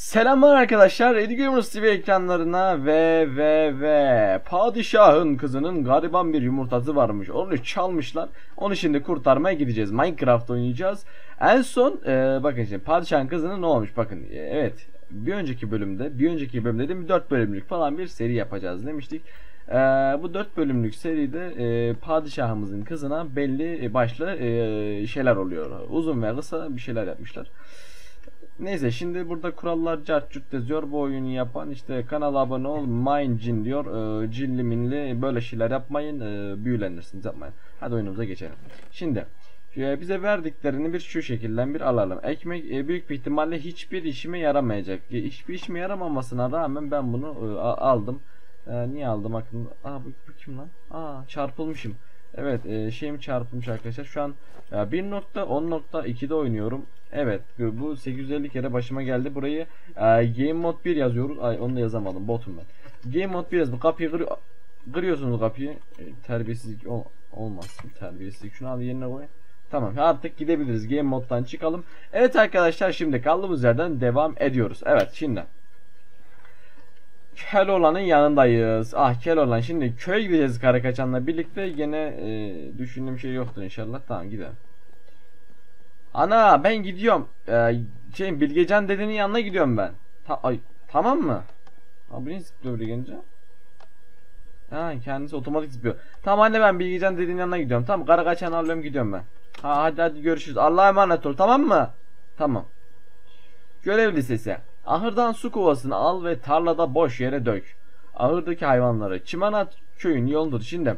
Selamlar arkadaşlar. Eddie TV ekranlarına ve ve ve padişahın kızının gariban bir yumurtası varmış. Onu çalmışlar. Onu şimdi kurtarmaya gideceğiz. Minecraft oynayacağız. En son e, bakın şimdi padişahın kızının ne olmuş bakın. E, evet bir önceki bölümde bir önceki bölümde dedim 4 bölümlük falan bir seri yapacağız demiştik. E, bu 4 bölümlük seride e, padişahımızın kızına belli başlı e, şeyler oluyor. Uzun ve kısa bir şeyler yapmışlar. Neyse şimdi burada kurallar cart curt yazıyor. Bu oyunu yapan işte kanala abone ol. Mine cin diyor. E, cinli minli böyle şeyler yapmayın. E, büyülenirsiniz yapmayın. Hadi oyunumuza geçelim. Şimdi e, bize verdiklerini bir şu şekilde bir alalım. Ekmek e, büyük bir ihtimalle hiçbir işime yaramayacak. E, hiçbir işime yaramamasına rağmen ben bunu aldım. Niye aldım aklımda? Aa bu, bu kim lan? Aa çarpılmışım. Evet e, şeyim çarpılmış arkadaşlar. Şu an e, 1.10.2'de oynuyorum. Evet bu 850 kere başıma geldi. Burayı e, Game Mode 1 yazıyoruz. Ay onu da yazamadım botum ben. Game Mode 1 yazdım. Kapıyı kır kırıyorsunuz kapıyı. E, terbiyesizlik ol olmaz. Terbiyesizlik. Şunu al yerine koy. Tamam artık gidebiliriz. Game Mode'dan çıkalım. Evet arkadaşlar şimdi kaldığımız yerden devam ediyoruz. Evet şimdi. Keloğlan'ın yanındayız. Ah Keloğlan şimdi köye gideceğiz Karakaçan'la birlikte. Yine e, düşündüğüm şey yoktur inşallah. Tamam gidelim. Ana ben gidiyorum. Ee, şey Bilgecan dedenin yanına gidiyorum ben. Ta ay tamam mı? Abi ne zıplıyor buraya? Ha kendisi otomatik zıplıyor. Tamam anne ben Bilgecan dedenin yanına gidiyorum. Tamam Karakaçan'ı alıyorum gidiyorum ben. Ha hadi hadi görüşürüz. Allah'a emanet ol tamam mı? Tamam. Görev listesi. Ahırdan su kovasını al ve tarlada boş yere dök. Ahırdaki hayvanları çimanat köyün yolundur. Şimdi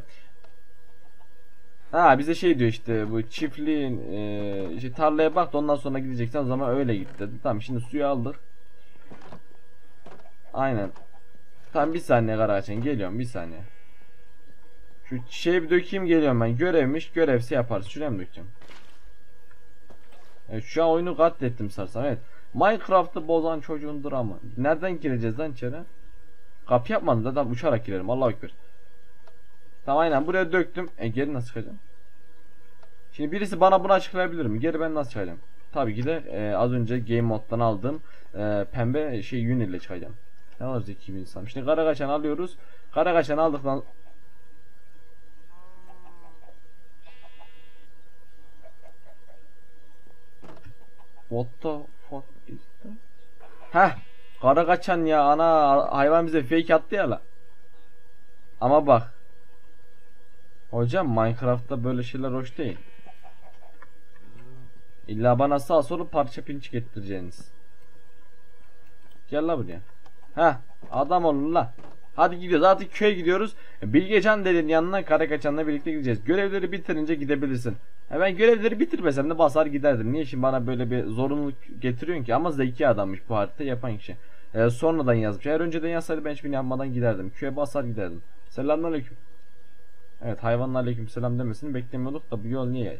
Ha bize şey diyor işte bu çiftliğin e, işte tarlaya bak da ondan sonra gideceksen zaman öyle git dedi. Tamam şimdi suyu aldık. Aynen. Tamam bir saniye Karaçan geliyorum bir saniye. Şu şey bir dökeyim geliyorum ben. Görevmiş görevse yaparız. Şuraya mı dökeceğim? Evet şu an oyunu katlettim sarsam evet. Minecraft'ı bozan çocuğun dramı. Nereden gireceğiz lan içeri? Kapı yapmadım zaten uçarak girerim. Allah ekber. Tamam aynen buraya döktüm. E geri nasıl çıkacağım? Şimdi birisi bana bunu açıklayabilir mi? Geri ben nasıl çıkacağım? Tabii ki de e, az önce game moddan aldığım e, pembe şey yün ile çıkacağım. Ne var zeki bir insan. Şimdi kara kaçan alıyoruz. Kara kaçan aldıktan What the? Heh. Kara kaçan ya ana hayvan bize fake attı ya la. Ama bak Hocam Minecraft'ta böyle şeyler hoş değil. İlla bana sağ solu parça pinç getireceğiniz. Gel la buraya. Heh adam olun la. Hadi gidiyoruz artık köye gidiyoruz. Bilgecan dedin yanına Karakaçan'la birlikte gideceğiz. Görevleri bitirince gidebilirsin. E ben görevleri bitirmesem de basar giderdim. Niye şimdi bana böyle bir zorunluluk getiriyorsun ki? Ama zeki adammış bu harita yapan kişi. E, sonradan yazmış. Eğer önceden yazsaydı ben hiçbirini yapmadan giderdim. Köye basar giderdim. Selamünaleyküm. Evet hayvanlar aleykümselam demesini beklemiyorduk da bu yol niye?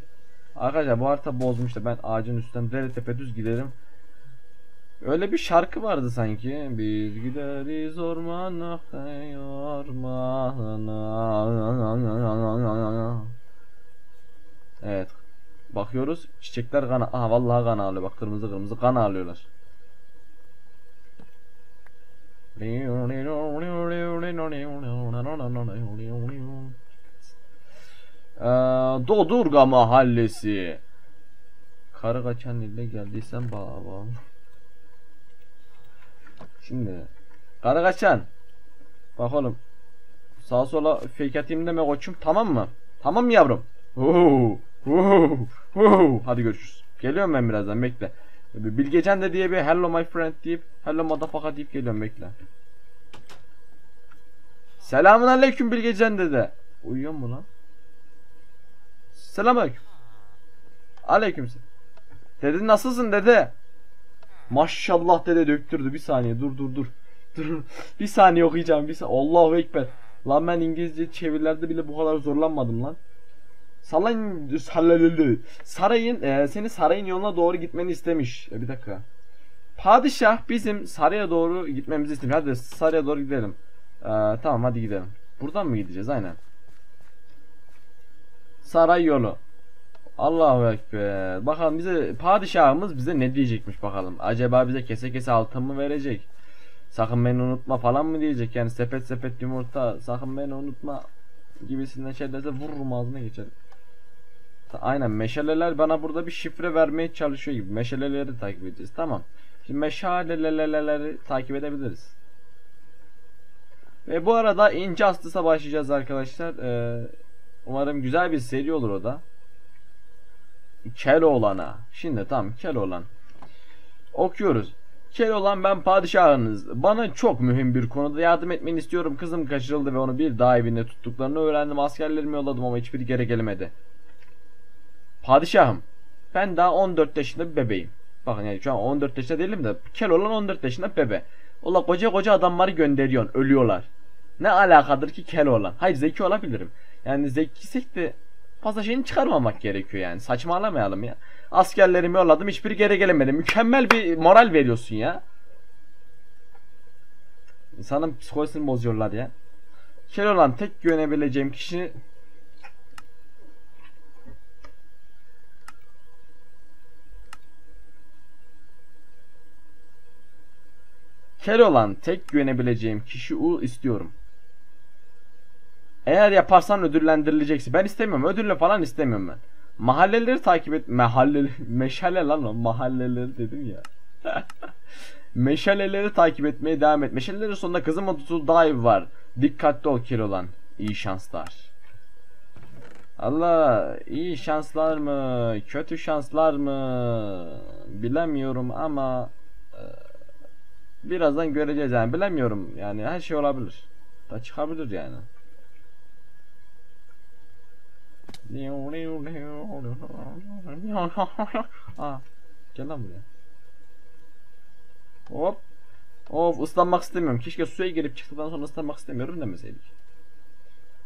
Arkadaşlar bu harita bozmuş da ben ağacın üstten dere tepe düz giderim. Öyle bir şarkı vardı sanki. Biz gideriz ormana ormana. Evet. Bakıyoruz çiçekler kan Aha vallahi kan ağlıyor. Bak kırmızı kırmızı kan ağlıyorlar. Ee, Dodurga Mahallesi. Karı kaçan ile geldiysen baba. Şimdi Karı kaçan. Bak oğlum. Sağa sola fake atayım deme koçum tamam mı? Tamam mı yavrum? Oo, oo, oo. Hadi görüşürüz. Geliyorum ben birazdan bekle. Bilgecan de diye bir hello my friend deyip hello motherfucker deyip geliyorum bekle. Selamun aleyküm Bilgecan dede. Uyuyor mu lan? Selamünaleyküm. Aleykümselam. Dede nasılsın dede? Maşallah dede döktürdü. Bir saniye dur dur dur. Dur. bir saniye okuyacağım. Bir saniye. Allahu ekber. Lan ben İngilizce çevirilerde bile bu kadar zorlanmadım lan. Sarayın sarayın e, seni sarayın yoluna doğru gitmeni istemiş. E, bir dakika. Padişah bizim saraya doğru gitmemizi istemiş. Hadi saraya doğru gidelim. E, tamam hadi gidelim. Buradan mı gideceğiz? Aynen. Saray yolu. Allahu Ekber. Bakalım bize padişahımız bize ne diyecekmiş bakalım. Acaba bize kese kese altın mı verecek? Sakın beni unutma falan mı diyecek? Yani sepet sepet yumurta sakın beni unutma gibisinden şey derse vururum ağzına geçerim. Aynen meşaleler bana burada bir şifre vermeye çalışıyor gibi. Meşaleleri takip edeceğiz. Tamam. Şimdi meşaleleri takip edebiliriz. Ve bu arada Injustice'a başlayacağız arkadaşlar. Ee, umarım güzel bir seri olur o da. Keloğlan'a. Şimdi tamam Keloğlan. Okuyoruz. Keloğlan ben padişahınız. Bana çok mühim bir konuda yardım etmeni istiyorum. Kızım kaçırıldı ve onu bir dağ evinde tuttuklarını öğrendim. Askerlerimi yolladım ama hiçbiri geri gelemedi. Padişahım. Ben daha 14 yaşında bir bebeğim. Bakın yani şu an 14 yaşında değilim de Keloğlan 14 yaşında bebe. Ola koca koca adamları gönderiyorsun. Ölüyorlar. Ne alakadır ki Keloğlan? Hayır zeki olabilirim. Yani zekiysek de şeyini çıkarmamak gerekiyor yani. Saçmalamayalım ya. Askerlerimi yolladım hiçbiri geri gelemedi. Mükemmel bir moral veriyorsun ya. İnsanın psikolojisini bozuyorlar ya. Keloğlan tek güvenebileceğim kişi Keloğlan tek güvenebileceğim kişi U istiyorum. Eğer yaparsan ödüllendirileceksin. Ben istemiyorum. Ödülle falan istemiyorum ben. Mahalleleri takip et. Mahalle meşale lan o. Mahalleleri dedim ya. Meşaleleri takip etmeye devam et. Meşalelerin sonunda kızım otusu dive var. Dikkatli ol Keloğlan. İyi şanslar. Allah iyi şanslar mı? Kötü şanslar mı? Bilemiyorum ama e, birazdan göreceğiz yani. Bilemiyorum yani her şey olabilir. Da çıkabilir yani. Aa, gel lan buraya. Hop. Of ıslanmak istemiyorum. Keşke suya girip çıktıktan sonra ıslanmak istemiyorum demeseydik.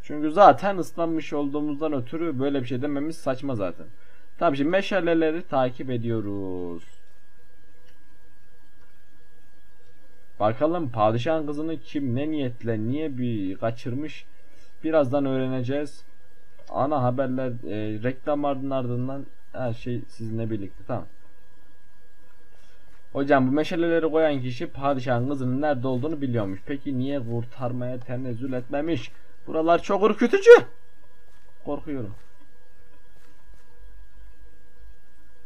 Çünkü zaten ıslanmış olduğumuzdan ötürü böyle bir şey dememiz saçma zaten. Tamam şimdi meşaleleri takip ediyoruz. Bakalım padişahın kızını kim ne niyetle niye bir kaçırmış birazdan öğreneceğiz. Ana haberler e, reklam ardından her şey sizinle birlikte tamam. Hocam bu meşaleleri koyan kişi padişahın kızının nerede olduğunu biliyormuş. Peki niye kurtarmaya tenezzül etmemiş? Buralar çok ürkütücü. Korkuyorum.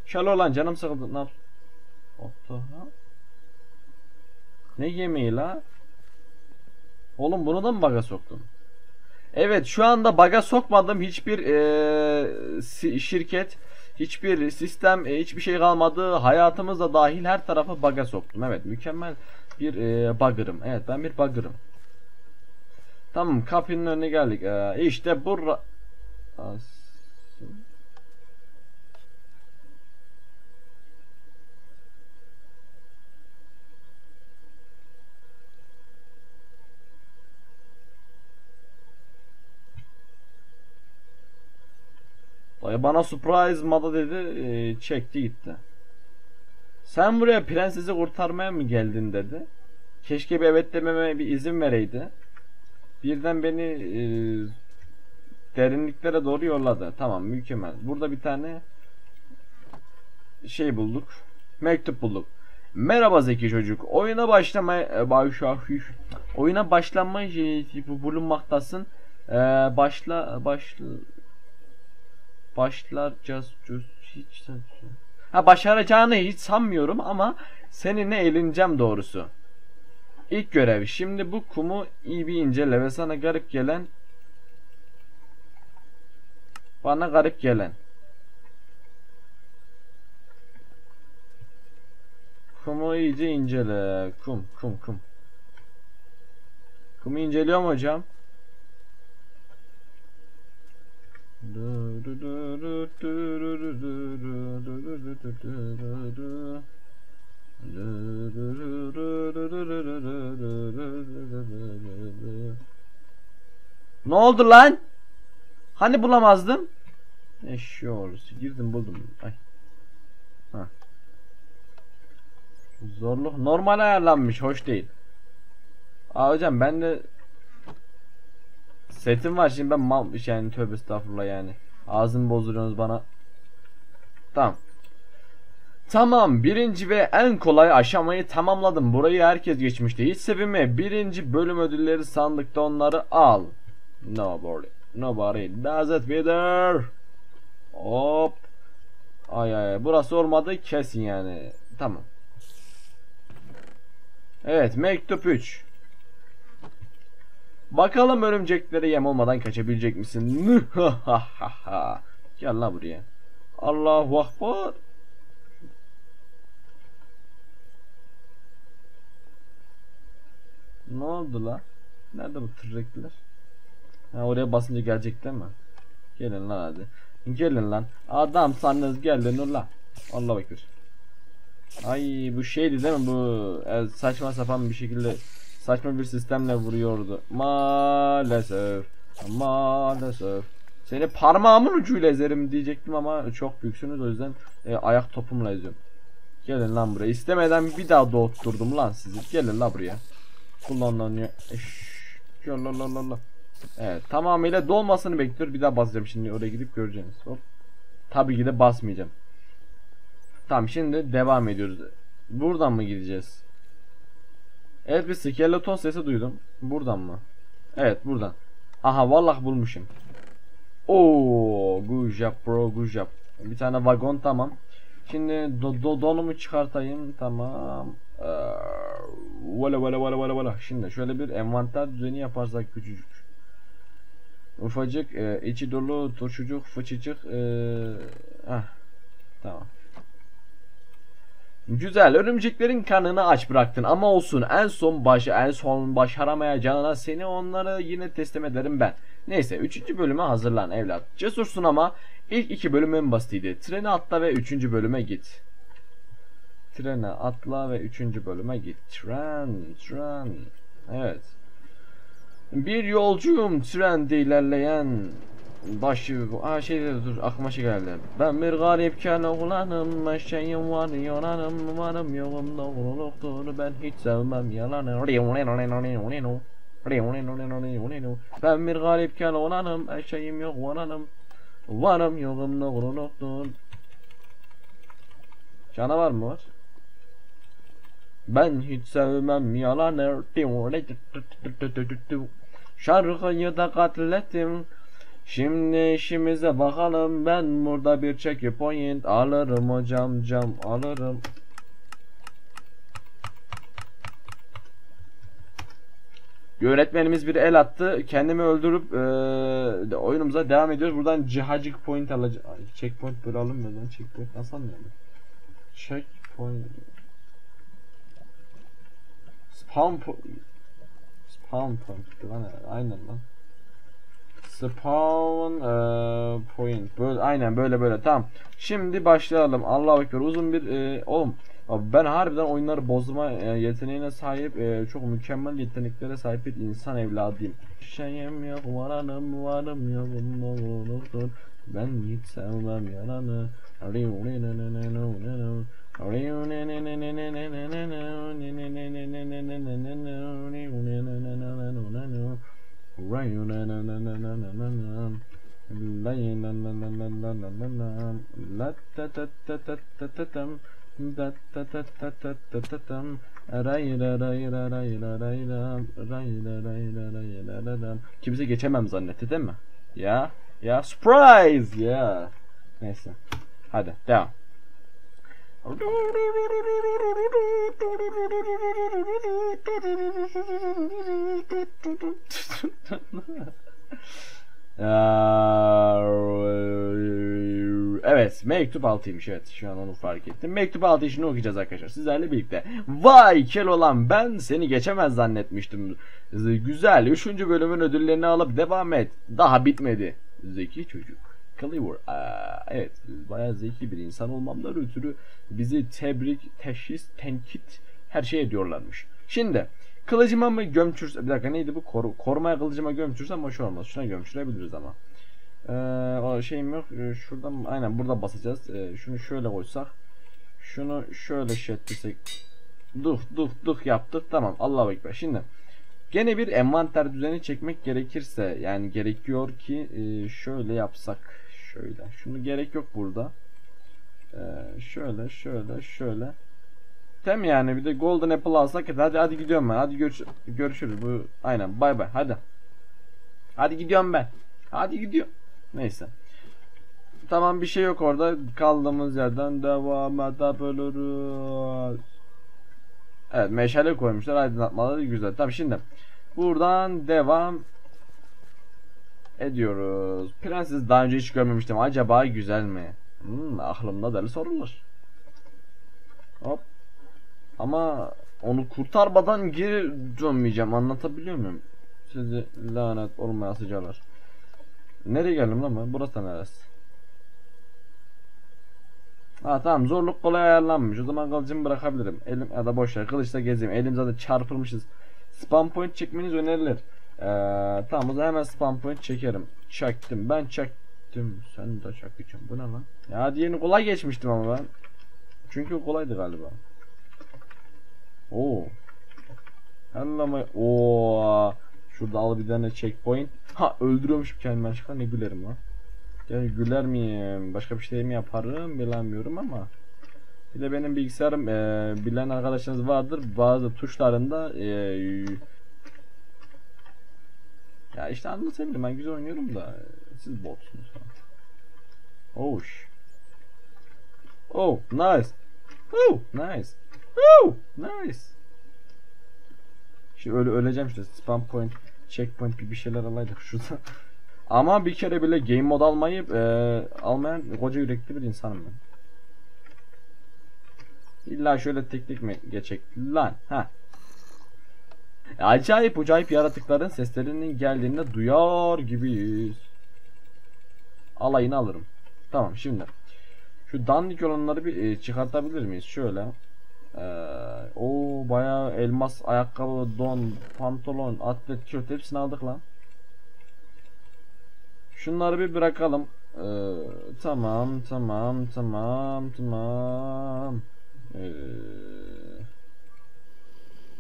Şöyle olan canım sıkıldı. Ne ha? Ne yemeği la? Oğlum bunu da mı baga soktun? Evet şu anda baga sokmadım hiçbir si- şirket, hiçbir sistem, e, hiçbir şey kalmadı. Hayatımızda dahil her tarafı baga soktum. Evet mükemmel bir eee bugger'ım. Evet ben bir bugger'ım. Tamam kapının önüne geldik. Ee, işte bura... bana surprise mada dedi e, çekti gitti. Sen buraya prensesi kurtarmaya mı geldin dedi. Keşke bir evet dememe bir izin vereydi. Birden beni e, derinliklere doğru yolladı. Tamam mükemmel. Burada bir tane şey bulduk. Mektup bulduk. Merhaba zeki çocuk. Oyuna başlamaya e, başla oyuna başlanma e, bulunmaktasın. E, başla başla başlaracağız hiç ha başaracağını hiç sanmıyorum ama seninle eğleneceğim doğrusu. İlk görev. Şimdi bu kumu iyi bir incele ve sana garip gelen bana garip gelen kumu iyice incele. Kum kum kum. Kumu inceliyorum hocam. Ne oldu lan? Hani bulamazdım? Eşya oğlusu. Girdim buldum. Ay. Ha. Zorluk normal ayarlanmış. Hoş değil. Aa hocam ben de setim var şimdi ben mal yani tövbe estağfurullah yani. Ağzımı bozduruyorsunuz bana. Tamam. Tamam birinci ve en kolay aşamayı tamamladım. Burayı herkes geçmişti. Hiç sevinme. Birinci bölüm ödülleri sandıkta onları al. Nobody. Nobody does it better. Hop. Ay ay burası olmadı kesin yani. Tamam. Evet mektup 3. Bakalım örümceklere yem olmadan kaçabilecek misin? Gel la buraya. Allahu Akbar. Ne oldu la? Nerede bu tırrekler? Ha oraya basınca gelecekler mi? Gelin lan hadi. Gelin lan. Adam sannız gelin lan. Allah bekler. Ay bu şeydi değil mi bu e, saçma sapan bir şekilde saçma bir sistemle vuruyordu. Maalesef. Maalesef. Seni parmağımın ucuyla ezerim diyecektim ama çok büyüksünüz o yüzden e, ayak topumla eziyorum. Gelin lan buraya. İstemeden bir daha doğutturdum lan sizi. Gelin buraya. La la la la. Evet tamamıyla dolmasını bekliyor. Bir daha basacağım şimdi oraya gidip göreceğiniz. Hop. Tabii ki de basmayacağım. Tamam şimdi devam ediyoruz. Buradan mı gideceğiz? Evet bir skeleton sesi duydum. Buradan mı? Evet buradan. Aha vallahi bulmuşum. Oo, good job bro, good job. Bir tane vagon tamam. Şimdi do, do donumu çıkartayım tamam. Ee, Valla valla valla valla valla. Şimdi şöyle bir envanter düzeni yaparsak küçücük. Ufacık, e, içi dolu, turşucuk, fıçıcık. E, tamam. Güzel. Örümceklerin kanını aç bıraktın ama olsun. En son baş en son başaramayacağına seni onları yine teslim ederim ben. Neyse 3. bölüme hazırlan evlat. Cesursun ama ilk iki bölüm en basitiydi. Treni atla ve 3. bölüme git. Trene atla ve 3. bölüme git. Tren, tren. Evet. Bir yolcuyum trende ilerleyen başı Aa şey dedi, dur aklıma şey geldi. Ben bir garipken oğlanım eşeğim var yananım varım yoğum doğruluktur ben hiç sevmem yalanı. Ben bir garipken oğlanım eşeğim yok varanım varım yoğum doğruluktur. Canavar mı var? Ben hiç sevmem yalanı. Şarkıyı da katlettim. Şimdi işimize bakalım. Ben burada bir checkpoint alırım hocam cam alırım. Yönetmenimiz bir el attı. Kendimi öldürüp e, oyunumuza devam ediyoruz. Buradan cihacık point alacağım. Checkpoint böyle alınmıyor lan. Checkpoint nasıl alınıyor? Checkpoint. Spawn po Spawn point lan. Aynen lan. Spawn e, point. Böyle aynen böyle böyle. Tamam. Şimdi başlayalım. Allah'a ekber. Uzun bir e, oğlum ben harbiden oyunları bozma e, yeteneğine sahip e, çok mükemmel yeteneklere sahip bir insan evladıyım. Şeyim yok varanım varım yokum doğrudur. Ben hiç sevmem yalanı. Kimse geçemem zannetti değil mi? Ya, ya surprise ya. Neyse. Hadi devam. Evet mektup altıymış evet şu an onu fark ettim. Mektup altı işini okuyacağız arkadaşlar sizlerle birlikte. Vay kel olan ben seni geçemez zannetmiştim. Güzel 3. bölümün ödüllerini alıp devam et. Daha bitmedi. Zeki çocuk. Cleaver. Aa, evet bayağı zeki bir insan olmamdan ötürü bizi tebrik, teşhis, tenkit her şey ediyorlarmış. Şimdi kılıcıma mı gömçürsem bir dakika neydi bu Kor korumaya kılıcıma gömçürsem hoş olmaz. Şuna gömçürebiliriz ama. Ee, o şeyim yok. Ee, şuradan aynen burada basacağız. Ee, şunu şöyle koysak. Şunu şöyle şey etsek. Duh duh duh yaptık. Tamam. Allah'a ekber. Şimdi gene bir envanter düzeni çekmek gerekirse yani gerekiyor ki e, şöyle yapsak. Şöyle. Şunu gerek yok burada. Ee, şöyle şöyle şöyle. Tem yani bir de Golden Apple alsak yeter. Hadi hadi gidiyorum ben. Hadi görüş görüşürüz. Bu aynen. Bay bay. Hadi. Hadi gidiyorum ben. Hadi gidiyorum. Neyse. Tamam bir şey yok orada. Kaldığımız yerden devam edebiliriz. Evet meşale koymuşlar. Aydınlatmaları güzel. Tamam şimdi. Buradan devam ediyoruz. Prenses daha önce hiç görmemiştim. Acaba güzel mi? Hmm, aklımda deli sorular. Hop. Ama onu kurtarmadan geri dönmeyeceğim. Anlatabiliyor muyum? Sizi lanet olmaya sıcalar. Nereye geldim lan ben? Burası neresi? Ha tamam zorluk kolay ayarlanmış. O zaman kılıcımı bırakabilirim. Elim ya da boş ver kılıçla gezeyim. Elim zaten çarpılmışız. Spam point çekmeniz önerilir. Ee, tamam o zaman hemen spam point çekerim. Çektim. Ben çektim. Sen de çekeceğim. Bu ne lan? Ya diğerini kolay geçmiştim ama ben. Çünkü kolaydı galiba. Oo. Hello my... Oo. Şurada al bir tane checkpoint. Ha öldürüyormuş kendimi çıkan ne gülerim lan. Yani güler miyim? Başka bir şey mi yaparım bilemiyorum ama. Bir de benim bilgisayarım e, bilen arkadaşınız vardır. Bazı tuşlarında e, ya işte anlatabilirim ben güzel oynuyorum da siz botsunuz falan. Oh. Oh, nice. Oh, nice. Oh, nice. Şimdi öyle öleceğim işte spam point, checkpoint bir bir şeyler alaydık şurada. Ama bir kere bile game mod almayı e, almayan koca yürekli bir insanım ben. İlla şöyle teknik mi geçecek lan ha. Acayip acayip yaratıkların seslerinin geldiğinde duyar gibiyiz. Alayını alırım. Tamam şimdi. Şu dandik olanları bir e, çıkartabilir miyiz? Şöyle. Ee, o bayağı elmas ayakkabı, don, pantolon, atlet, tişört hepsini aldık lan. Şunları bir bırakalım. Ee, tamam, tamam, tamam, tamam. Ee,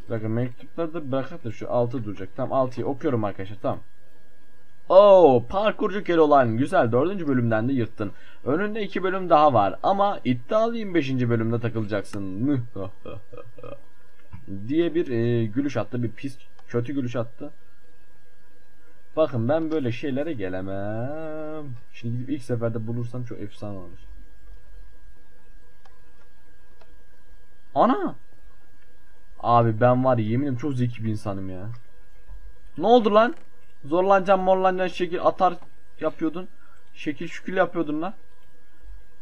bir dakika mektupları da bırakalım şu altı duracak. Tamam 6'yı okuyorum arkadaşlar tamam. Oo, parkurcu Keloğlan güzel dördüncü bölümden de yırttın. Önünde iki bölüm daha var ama iddialıyım beşinci bölümde takılacaksın. diye bir e, gülüş attı bir pis kötü gülüş attı. Bakın ben böyle şeylere gelemem. Şimdi ilk seferde bulursam çok efsane olur. Ana! Abi ben var ya yeminim çok zeki bir insanım ya. Ne oldu lan? Zorlanacağım morlanacağım şekil atar yapıyordun. Şekil şükül yapıyordun lan.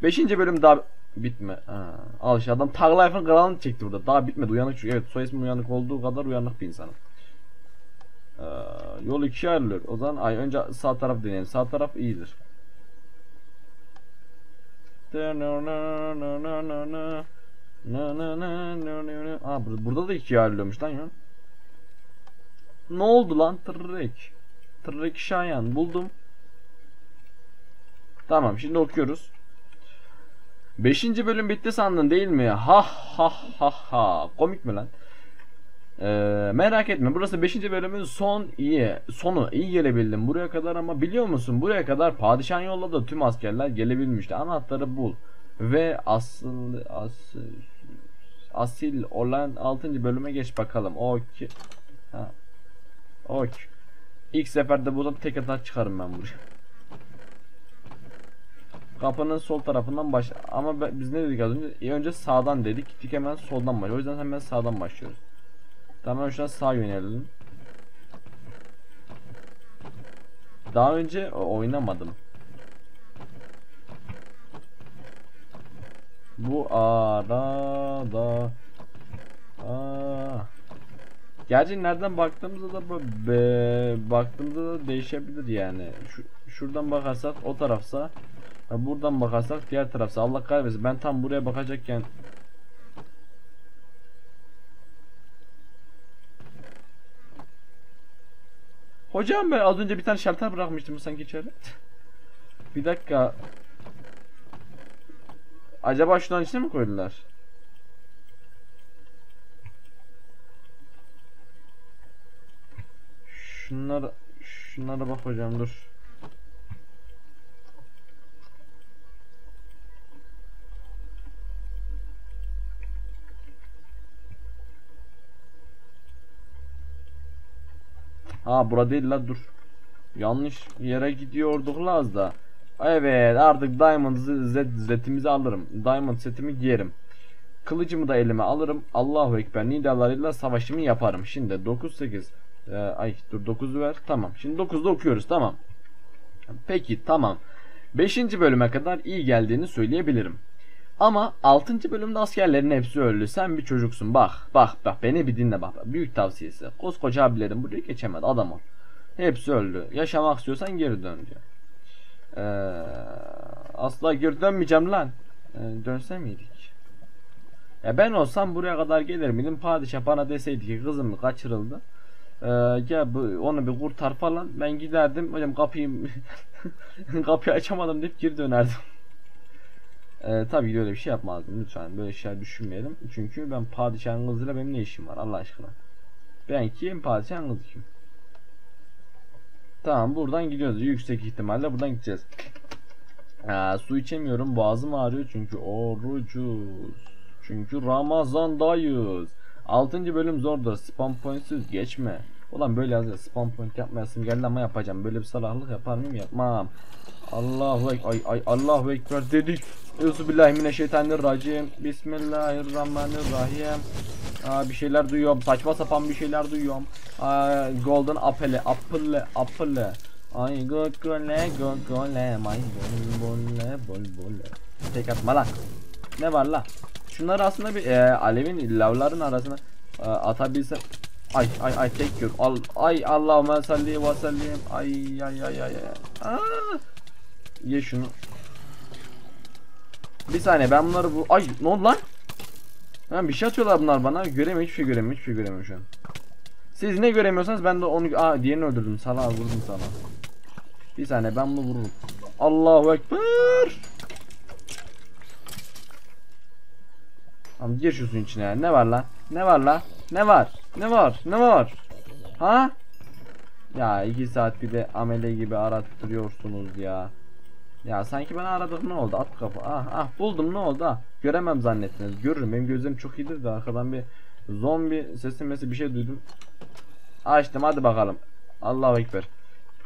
Beşinci bölüm daha bitme. Ha, al işte adam Tag Life'ın kralını çekti burada. Daha bitmedi uyanık çünkü. Evet soy ismi uyanık olduğu kadar uyanık bir insanım. Ee, yol ikiye ayrılıyor. O zaman ay önce sağ taraf deneyelim. Sağ taraf iyidir. Aa, bur- burada da ikiye ayrılıyormuş lan ya. Ne oldu lan? Tırrek. Tırrek Şayan. Buldum. Tamam şimdi okuyoruz. Beşinci bölüm bitti sandın değil mi? Ha ha ha ha. Komik mi lan? Ee, merak etme burası 5. bölümün son iyi sonu iyi gelebildim buraya kadar ama biliyor musun buraya kadar padişahın yolladığı tüm askerler gelebilmişti anahtarı bul ve asıl asıl asil olan 6. bölüme geç bakalım okey ha okey ilk seferde buradan tek atar çıkarım ben buraya kapının sol tarafından baş ama ben- biz ne dedik az önce İyi önce sağdan dedik gittik hemen soldan baş o yüzden hemen sağdan başlıyoruz Tamam şu an sağa yönelelim. Daha önce oynamadım. Bu arada. Gerçi nereden baktığımızda da be, baktığımızda da değişebilir yani. Şu, şuradan bakarsak o tarafsa buradan bakarsak diğer tarafsa Allah kahretsin ben tam buraya bakacakken Hocam ben az önce bir tane şalter bırakmıştım sanki içeri. bir dakika. Acaba şundan içine mi koydular? Şunlar şunlara bak hocam dur. Ha bura değil la dur. Yanlış yere gidiyorduk az da. Evet artık diamond setimizi alırım. Diamond setimi giyerim. Kılıcımı da elime alırım. Allahu Ekber nidalarıyla savaşımı yaparım. Şimdi 9-8 ee, ay dur 9'u ver. Tamam. Şimdi 9'da okuyoruz. Tamam. Peki tamam. 5. bölüme kadar iyi geldiğini söyleyebilirim. Ama 6. bölümde askerlerin hepsi öldü. Sen bir çocuksun. Bak bak bak beni bir dinle bak. Büyük tavsiyesi. Koskoca abilerin buraya geçemedi. Adam ol. Hepsi öldü. Yaşamak istiyorsan geri dön diyor. Ee, asla geri dönmeyeceğim lan. Ee, dönse miydik? Ya ben olsam buraya kadar gelir miydim? Padişah bana deseydi ki kızım kaçırıldı. Ee, ya bu onu bir kurtar falan. Ben giderdim. Hocam kapıyı kapıyı açamadım deyip geri dönerdim. Ee, tabii ki öyle bir şey yapmazdım. Lütfen böyle şeyler düşünmeyelim. Çünkü ben padişahın kızıyla benim ne işim var Allah aşkına. Ben kim? Padişahın kızı kim? Tamam buradan gidiyoruz. Yüksek ihtimalle buradan gideceğiz. Aa, su içemiyorum. Boğazım ağrıyor çünkü orucuz. Çünkü Ramazandayız. 6. bölüm zordur. Spam pointsiz geçme. Ulan böyle yazıyor. Spam point yapmayasım geldi ama yapacağım. Böyle bir salahlık yapar mıyım? Yapmam. Allahu ek ay ay Allahu ekber dedik. Euzubillahimineşşeytanirracim. Bismillahirrahmanirrahim. Aa, bir şeyler duyuyorum. Saçma sapan bir şeyler duyuyorum. Aa, golden apple, apple, apple. Ay gokole gokole may bol bole bol bole. Tek atma lan. Ne var la? Şunları aslında bir e, alevin lavların arasına e, atabilsem. Ay ay ay tek gök. Al, ay Allahümme salli ve sellim. Ay ay ay ay. Aa! Ye şunu. Bir saniye ben bunları bu... Ay ne oldu lan? Ha, bir şey atıyorlar bunlar bana. Göremiyorum hiçbir şey göremiyorum. Hiçbir şey göremiyorum şu an. Siz ne göremiyorsanız ben de onu... Aa diğerini öldürdüm. Sana vurdum sana. Bir saniye ben bunu vururum. Allahu Ekber. Tamam gir şu suyun içine. Ne var lan? Ne var lan? Ne var? Ne var? Ne var? Ha? Ya iki saat bir de amele gibi arattırıyorsunuz ya. Ya sanki bana aradık ne oldu? At kapı. Ah ah buldum ne oldu? Ah göremem zannettiniz. Görürüm. Benim gözlerim çok iyidir de arkadan bir zombi seslenmesi bir şey duydum. Açtım hadi bakalım. Allahu ekber.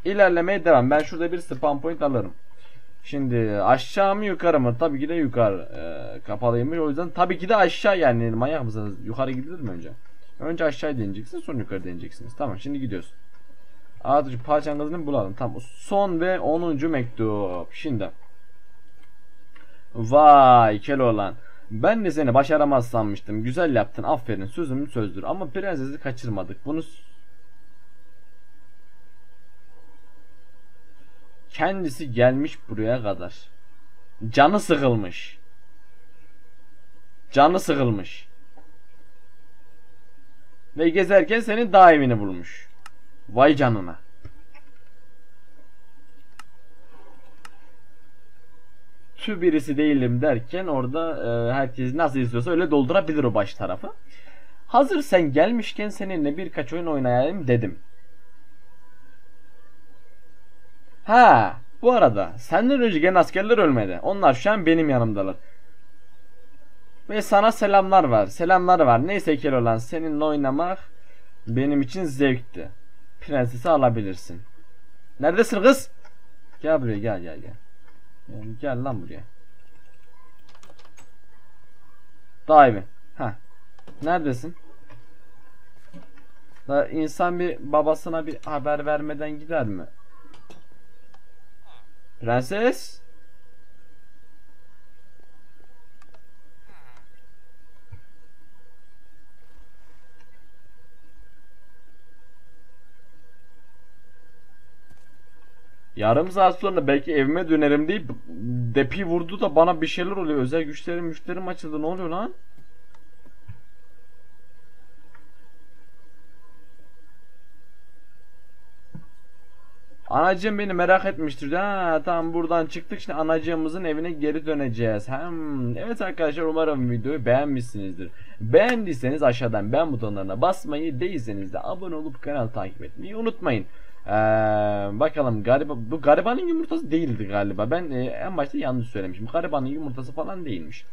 İlerlemeye devam. Ben şurada bir spam point alırım. Şimdi aşağı mı yukarı mı? Tabii ki de yukarı e, kapalıymış. O yüzden tabii ki de aşağı yani manyak mısınız? Yukarı gidilir mi önce? Önce aşağı deneyeceksiniz sonra yukarı deneyeceksiniz. Tamam şimdi gidiyoruz. Adıcı parçangızını bulalım. Tamam son ve 10. mektup. Şimdi. Vay Keloğlan. Ben de seni başaramaz sanmıştım. Güzel yaptın. Aferin. Sözüm sözdür. Ama prensesi kaçırmadık. Bunu kendisi gelmiş buraya kadar. Canı sıkılmış. Canı sıkılmış. Ve gezerken senin daimini bulmuş. Vay canına. Tü birisi değilim derken orada e, herkes nasıl istiyorsa öyle doldurabilir o baş tarafı. Hazır sen gelmişken seninle birkaç oyun oynayalım dedim. Ha, bu arada senden önce gelen askerler ölmedi. Onlar şu an benim yanımdalar. Ve sana selamlar var. Selamlar var. Neyse Keloğlan seninle oynamak benim için zevkti. Prensesi alabilirsin. Neredesin kız? Gel buraya gel gel gel. Yani gel lan buraya. Daimi. Ha. Neredesin? Da insan bir babasına bir haber vermeden gider mi? Prenses? Yarım saat sonra belki evime dönerim deyip depi vurdu da bana bir şeyler oluyor. Özel güçlerim müşterim açıldı. Ne oluyor lan? Anacığım beni merak etmiştir. Ha tamam buradan çıktık şimdi anacığımızın evine geri döneceğiz. Hem evet arkadaşlar umarım videoyu beğenmişsinizdir. Beğendiyseniz aşağıdan beğen butonlarına basmayı değilseniz de abone olup kanal takip etmeyi unutmayın. Ee, bakalım gariba bu garibanın yumurtası değildi galiba. Ben e, en başta yanlış söylemişim. Garibanın yumurtası falan değilmiş.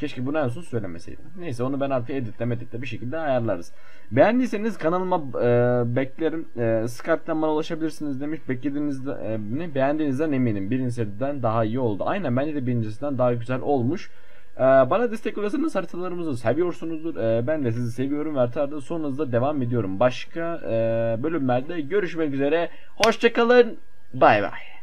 Keşke bunu en son söylemeseydim. Neyse onu ben artık editlemedik bir şekilde ayarlarız. Beğendiyseniz kanalıma e, beklerim. E, Skype'den bana ulaşabilirsiniz demiş. Beklediğinizde e, ne beğendiğinizden eminim. Birincisinden daha iyi oldu. Aynen bence de birincisinden daha güzel olmuş. E, bana destek olursanız haritalarımızı seviyorsunuzdur. E, ben de sizi seviyorum ve haritada sonunuzda devam ediyorum. Başka e, bölümlerde görüşmek üzere. Hoşçakalın. Bay bay.